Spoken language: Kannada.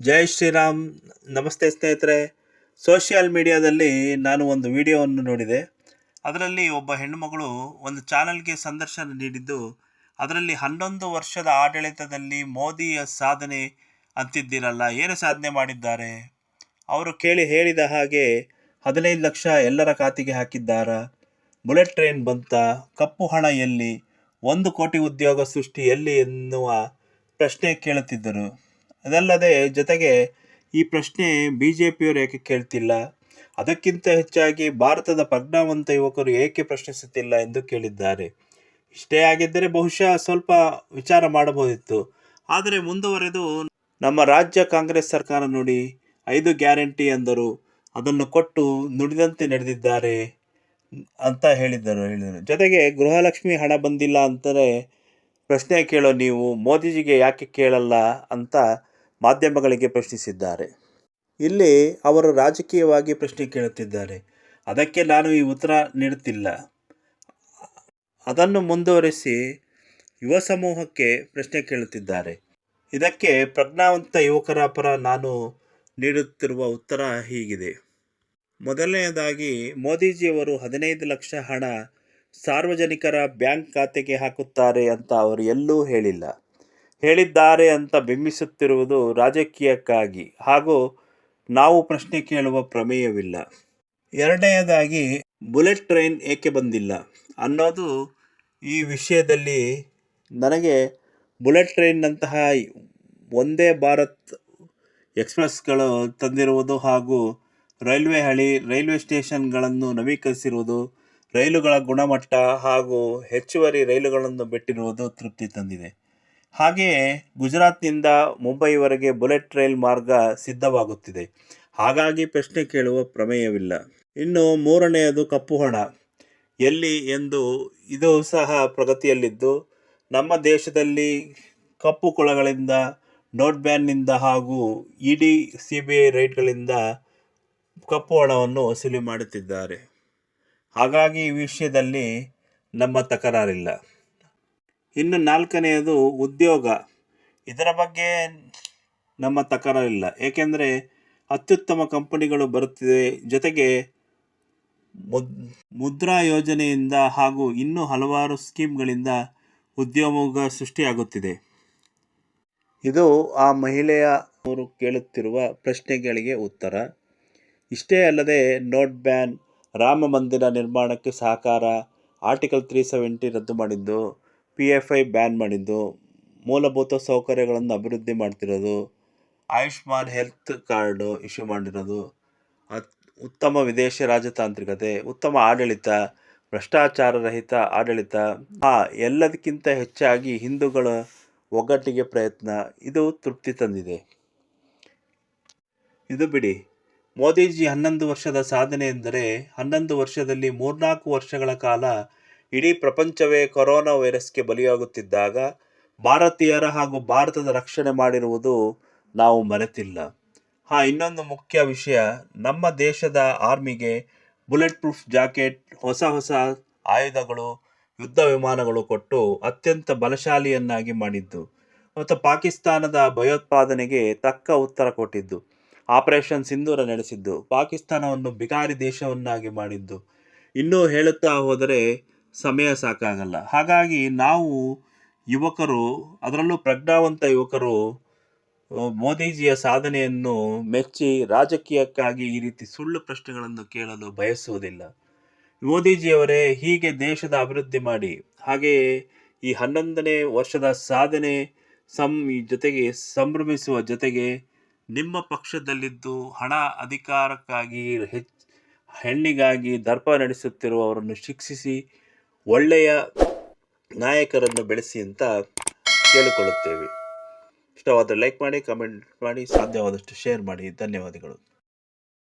ಜೈ ಶ್ರೀರಾಮ್, ನಮಸ್ತೆ ಸ್ನೇಹಿತರೆ. ಸೋಷಿಯಲ್ ಮೀಡಿಯಾದಲ್ಲಿ ನಾನು ಒಂದು ವಿಡಿಯೋವನ್ನು ನೋಡಿದೆ. ಅದರಲ್ಲಿ ಒಬ್ಬ ಹೆಣ್ಣುಮಗಳು ಒಂದು ಚಾನಲ್ಗೆ ಸಂದರ್ಶನ ನೀಡಿದ್ದು, ಅದರಲ್ಲಿ ಹನ್ನೊಂದು ವರ್ಷದ ಆಡಳಿತದಲ್ಲಿ ಮೋದಿಯ ಸಾಧನೆ ಅಂತಿದ್ದೀರಲ್ಲ, ಏನು ಸಾಧನೆ ಮಾಡಿದ್ದಾರೆ? ಅವರು ಕೇಳಿ ಹೇಳಿದ ಹಾಗೆ ಹದಿನೈದು ಲಕ್ಷ ಎಲ್ಲರ ಖಾತೆಗೆ ಹಾಕಿದ್ದಾರಾ? ಬುಲೆಟ್ ಟ್ರೈನ್ ಬಂತ, ಕಪ್ಪು ಹಣ ಎಲ್ಲಿ, ಒಂದು ಕೋಟಿ ಉದ್ಯೋಗ ಸೃಷ್ಟಿ ಎಲ್ಲಿ ಎನ್ನುವ ಪ್ರಶ್ನೆ ಕೇಳುತ್ತಿದ್ದರು. ಅದಲ್ಲದೆ ಜೊತೆಗೆ ಈ ಪ್ರಶ್ನೆ ಬಿ ಜೆ ಪಿಯವರು ಏಕೆ ಕೇಳ್ತಿಲ್ಲ? ಅದಕ್ಕಿಂತ ಹೆಚ್ಚಾಗಿ ಭಾರತದ ಪ್ರಜ್ಞಾವಂತ ಯುವಕರು ಏಕೆ ಪ್ರಶ್ನಿಸುತ್ತಿಲ್ಲ ಎಂದು ಕೇಳಿದ್ದಾರೆ. ಇಷ್ಟೇ ಆಗಿದ್ದರೆ ಬಹುಶಃ ಸ್ವಲ್ಪ ವಿಚಾರ ಮಾಡಬಹುದಿತ್ತು. ಆದರೆ ಮುಂದುವರೆದು ನಮ್ಮ ರಾಜ್ಯ ಕಾಂಗ್ರೆಸ್ ಸರ್ಕಾರ ನೋಡಿ ಐದು ಗ್ಯಾರಂಟಿ ಅಂದರು. ಅದನ್ನು ಕೊಟ್ಟು ನುಡಿದಂತೆ ನಡೆದಿದ್ದಾರೆ ಅಂತ ಹೇಳಿದ್ದರು ಹೇಳಿದರು. ಜೊತೆಗೆ ಗೃಹಲಕ್ಷ್ಮಿ ಹಣ ಬಂದಿಲ್ಲ ಅಂತಾರೆ ಪ್ರಶ್ನೆ ಕೇಳೋ ನೀವು, ಮೋದಿಜಿಗೆ ಯಾಕೆ ಕೇಳಲ್ಲ ಅಂತ ಮಾಧ್ಯಮಗಳಿಗೆ ಪ್ರಶ್ನಿಸಿದ್ದಾರೆ. ಇಲ್ಲಿ ಅವರು ರಾಜಕೀಯವಾಗಿ ಪ್ರಶ್ನೆ ಕೇಳುತ್ತಿದ್ದಾರೆ. ಅದಕ್ಕೆ ನಾನು ಈ ಉತ್ತರ ನೀಡುತ್ತಿಲ್ಲ. ಅದನ್ನು ಮುಂದುವರಿಸಿ ಯುವ ಸಮೂಹಕ್ಕೆ ಪ್ರಶ್ನೆ ಕೇಳುತ್ತಿದ್ದಾರೆ. ಇದಕ್ಕೆ ಪ್ರಜ್ಞಾವಂತ ಯುವಕರ ಪರ ನಾನು ನೀಡುತ್ತಿರುವ ಉತ್ತರ ಹೀಗಿದೆ. ಮೊದಲನೆಯದಾಗಿ, ಮೋದಿಜಿಯವರು ಹದಿನೈದು ಲಕ್ಷ ಹಣ ಸಾರ್ವಜನಿಕರ ಬ್ಯಾಂಕ್ ಖಾತೆಗೆ ಹಾಕುತ್ತಾರೆ ಅಂತ ಅವರು ಎಲ್ಲೂ ಹೇಳಿಲ್ಲ. ಹೇಳಿದ್ದಾರೆ ಅಂತ ಬಿಂಬಿಸುತ್ತಿರುವುದು ರಾಜಕೀಯಕ್ಕಾಗಿ. ಹಾಗೂ ನಾವು ಪ್ರಶ್ನೆ ಕೇಳುವ ಪ್ರಮೇಯವಿಲ್ಲ. ಎರಡನೆಯದಾಗಿ, ಬುಲೆಟ್ ಟ್ರೈನ್ ಏಕೆ ಬಂದಿಲ್ಲ? ಅನ್ನೋದು ಈ ವಿಷಯದಲ್ಲಿ ನನಗೆ ಬುಲೆಟ್ ಟ್ರೈನ್ನಂತಹ ಒಂದೇ ಭಾರತ್ ಎಕ್ಸ್ಪ್ರೆಸ್ಗಳು ತಂದಿರುವುದು ಹಾಗೂ ರೈಲ್ವೆ ಹಳಿ, ರೈಲ್ವೆ ಸ್ಟೇಷನ್ಗಳನ್ನು ನವೀಕರಿಸಿರುವುದು, ರೈಲುಗಳ ಗುಣಮಟ್ಟ ಹಾಗೂ ಹೆಚ್ಚುವರಿ ರೈಲುಗಳನ್ನು ಬಿಟ್ಟಿರುವುದು ತೃಪ್ತಿ ತಂದಿದೆ. ಹಾಗೆಯೇ ಗುಜರಾತ್ನಿಂದ ಮುಂಬೈವರೆಗೆ ಬುಲೆಟ್ ರೈಲ್ ಮಾರ್ಗ ಸಿದ್ಧವಾಗುತ್ತಿದೆ. ಹಾಗಾಗಿ ಪ್ರಶ್ನೆ ಕೇಳುವ ಪ್ರಮೇಯವಿಲ್ಲ. ಇನ್ನು ಮೂರನೆಯದು ಕಪ್ಪು ಹಣ. ಎಲ್ಲಿ ಎಂದು ಇದು ಸಹ ಪ್ರಗತಿಯಲ್ಲಿದ್ದು, ನಮ್ಮ ದೇಶದಲ್ಲಿ ಕಪ್ಪು ಕುಳಗಳಿಂದ, ನೋಟ್ ಬ್ಯಾನ್ನಿಂದ ಹಾಗೂ E D C B I ರೈಟ್ಗಳಿಂದ ಕಪ್ಪು ಹಣವನ್ನು ವಸೂಲಿ ಮಾಡುತ್ತಿದ್ದಾರೆ. ಹಾಗಾಗಿ ಈ ವಿಷಯದಲ್ಲಿ ನಮ್ಮ ತಕರಾರಿಲ್ಲ. ಇನ್ನು ನಾಲ್ಕನೆಯದು ಉದ್ಯೋಗ. ಇದರ ಬಗ್ಗೆ ನಮ್ಮ ತಕರಾರಿಲ್ಲ ಏಕೆಂದರೆ ಅತ್ಯುತ್ತಮ ಕಂಪನಿಗಳು ಬರುತ್ತಿದೆ. ಜೊತೆಗೆ ಮುದ್, ಮುದ್ರಾ ಯೋಜನೆಯಿಂದ ಹಾಗೂ ಇನ್ನೂ ಹಲವಾರು ಸ್ಕೀಮ್ಗಳಿಂದ ಉದ್ಯೋಗ ಸೃಷ್ಟಿಯಾಗುತ್ತಿದೆ. ಇದು ಆ ಮಹಿಳೆಯ ಅವರು ಕೇಳುತ್ತಿರುವ ಪ್ರಶ್ನೆಗಳಿಗೆ ಉತ್ತರ. ಇಷ್ಟೇ ಅಲ್ಲದೆ ನೋಟ್ ಬ್ಯಾನ್ ರಾಮ ಮಂದಿರ ನಿರ್ಮಾಣಕ್ಕೆ ಸಹಕಾರ ಆರ್ಟಿಕಲ್ ತ್ರೀ ಸೆವೆಂಟಿ ರದ್ದು ಮಾಡಿದ್ದು. ಪಿ ಎಫ್ ಐ ಬ್ಯಾನ್ ಮಾಡಿದ್ದು, ಮೂಲಭೂತ ಸೌಕರ್ಯಗಳನ್ನು ಅಭಿವೃದ್ಧಿ ಮಾಡ್ತಿರೋದು, ಆಯುಷ್ಮಾನ್ ಹೆಲ್ತ್ ಕಾರ್ಡು ಇಶ್ಯೂ ಮಾಡಿರೋದು ಅತ್ ಉತ್ತಮ ವಿದೇಶಿ ರಾಜತಾಂತ್ರಿಕತೆ, ಉತ್ತಮ ಆಡಳಿತ, ಭ್ರಷ್ಟಾಚಾರ ರಹಿತ ಆಡಳಿತ, ಆ ಎಲ್ಲದಕ್ಕಿಂತ ಹೆಚ್ಚಾಗಿ ಹಿಂದೂಗಳ ಒಗ್ಗಟ್ಟಿಗೆ ಪ್ರಯತ್ನ, ಇದು ತೃಪ್ತಿ ತಂದಿದೆ. ಇದು ಬಿಡಿ, ಮೋದಿಜಿ ಹನ್ನೊಂದು ವರ್ಷದ ಸಾಧನೆ ಎಂದರೆ ಹನ್ನೊಂದು ವರ್ಷದಲ್ಲಿ ಮೂರ್ನಾಲ್ಕು ವರ್ಷಗಳ ಕಾಲ ಇಡೀ ಪ್ರಪಂಚವೇ ಕೊರೋನಾ ವೈರಸ್ಗೆ ಬಲಿಯಾಗುತ್ತಿದ್ದಾಗ ಭಾರತೀಯರ ಹಾಗೂ ಭಾರತದ ರಕ್ಷಣೆ ಮಾಡಿರುವುದು ನಾವು ಮರೆತಿಲ್ಲ. ಹಾಂ, ಇನ್ನೊಂದು ಮುಖ್ಯ ವಿಷಯ, ನಮ್ಮ ದೇಶದ ಆರ್ಮಿಗೆ ಬುಲೆಟ್ ಪ್ರೂಫ್ ಜಾಕೆಟ್, ಹೊಸ ಹೊಸ ಆಯುಧಗಳು, ಯುದ್ಧ ವಿಮಾನಗಳು ಕೊಟ್ಟು ಅತ್ಯಂತ ಬಲಶಾಲಿಯನ್ನಾಗಿ ಮಾಡಿದ್ದು ಮತ್ತು ಪಾಕಿಸ್ತಾನದ ಭಯೋತ್ಪಾದನೆಗೆ ತಕ್ಕ ಉತ್ತರ ಕೊಟ್ಟಿದ್ದು, ಆಪರೇಷನ್ ಸಿಂಧೂರ ನಡೆಸಿದ್ದು, ಪಾಕಿಸ್ತಾನವನ್ನು ಬಿಕಾರಿ ದೇಶವನ್ನಾಗಿ ಮಾಡಿದ್ದು. ಇನ್ನೂ ಹೇಳುತ್ತಾ ಹೋದರೆ ಸಮಯ ಸಾಕಾಗಲ್ಲ. ಹಾಗಾಗಿ ನಾವು ಯುವಕರು, ಅದರಲ್ಲೂ ಪ್ರಜ್ಞಾವಂತ ಯುವಕರು ಮೋದಿಜಿಯ ಸಾಧನೆಯನ್ನು ಮೆಚ್ಚಿ ರಾಜಕೀಯಕ್ಕಾಗಿ ಈ ರೀತಿ ಸುಳ್ಳು ಪ್ರಶ್ನೆಗಳನ್ನು ಕೇಳಲು ಬಯಸುವುದಿಲ್ಲ. ಮೋದಿಜಿಯವರೇ ಹೀಗೆ ದೇಶದ ಅಭಿವೃದ್ಧಿ ಮಾಡಿ, ಹಾಗೆಯೇ ಈ ಹನ್ನೊಂದನೇ ವರ್ಷದ ಸಾಧನೆ ಸಂ ಜೊತೆಗೆ ಸಂಭ್ರಮಿಸುವ ಜೊತೆಗೆ ನಿಮ್ಮ ಪಕ್ಷದಲ್ಲಿದ್ದು ಹಣ ಅಧಿಕಾರಕ್ಕಾಗಿ ಹೆಚ್ಚು ಹೆಣ್ಣಿಗಾಗಿ ದರ್ಪ ನಡೆಸುತ್ತಿರುವವರನ್ನು ಶಿಕ್ಷಿಸಿ ಒಳ್ಳೆಯ ನಾಯಕರನ್ನು ಬೆಳೆಸಿ ಅಂತ ಕೇಳಿಕೊಳ್ಳುತ್ತೇವೆ. ಇಷ್ಟವಾದರೆ ಲೈಕ್ ಮಾಡಿ ಕಮೆಂಟ್ ಮಾಡಿ ಸಾಧ್ಯವಾದಷ್ಟು ಶೇರ್ ಮಾಡಿ. ಧನ್ಯವಾದಗಳು.